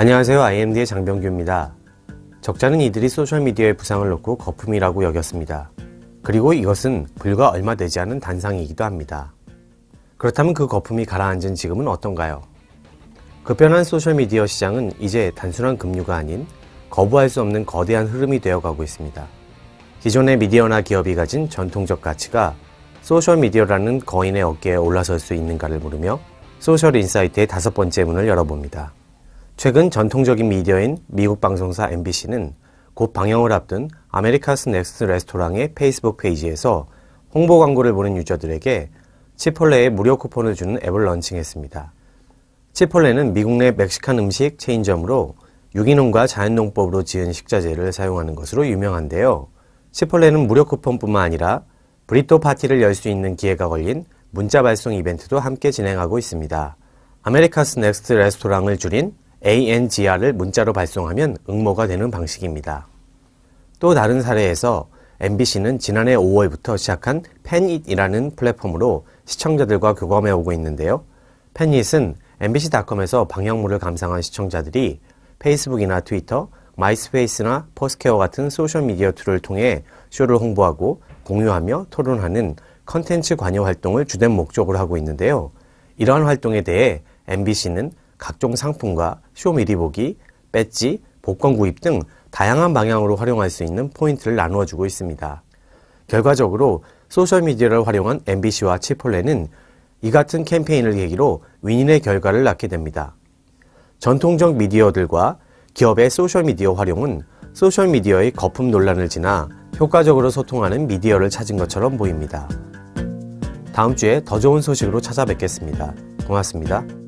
안녕하세요. IMD의 장병규입니다. 적자는 이들이 소셜미디어의 부상을 놓고 거품이라고 여겼습니다. 그리고 이것은 불과 얼마 되지 않은 단상이기도 합니다. 그렇다면 그 거품이 가라앉은 지금은 어떤가요? 급변한 소셜미디어 시장은 이제 단순한 급류가 아닌 거부할 수 없는 거대한 흐름이 되어가고 있습니다. 기존의 미디어나 기업이 가진 전통적 가치가 소셜미디어라는 거인의 어깨에 올라설 수 있는가를 물으며 소셜 인사이트의 다섯 번째 문을 열어봅니다. 최근 전통적인 미디어인 미국 방송사 MBC는 곧 방영을 앞둔 아메리카스 넥스트 레스토랑의 페이스북 페이지에서 홍보 광고를 보는 유저들에게 치폴레의 무료 쿠폰을 주는 앱을 런칭했습니다. 치폴레는 미국 내 멕시칸 음식 체인점으로 유기농과 자연농법으로 지은 식자재를 사용하는 것으로 유명한데요. 치폴레는 무료 쿠폰뿐만 아니라 브리또 파티를 열 수 있는 기회가 걸린 문자 발송 이벤트도 함께 진행하고 있습니다. 아메리카스 넥스트 레스토랑을 줄인 ANGR을 문자로 발송하면 응모가 되는 방식입니다. 또 다른 사례에서 MBC는 지난해 5월부터 시작한 팬잇이라는 플랫폼으로 시청자들과 교감해 오고 있는데요. 팬잇은 MBC.com에서 방영물을 감상한 시청자들이 페이스북이나 트위터, 마이스페이스나 포스케어 같은 소셜미디어 툴을 통해 쇼를 홍보하고 공유하며 토론하는 컨텐츠 관여 활동을 주된 목적으로 하고 있는데요. 이러한 활동에 대해 MBC는 각종 상품과 쇼 미리 보기, 배지, 복권 구입 등 다양한 방향으로 활용할 수 있는 포인트를 나누어 주고 있습니다. 결과적으로 소셜미디어를 활용한 MBC와 치폴레는 이 같은 캠페인을 계기로 윈윈의 결과를 낳게 됩니다. 전통적 미디어들과 기업의 소셜미디어 활용은 소셜미디어의 거품 논란을 지나 효과적으로 소통하는 미디어를 찾은 것처럼 보입니다. 다음 주에 더 좋은 소식으로 찾아뵙겠습니다. 고맙습니다.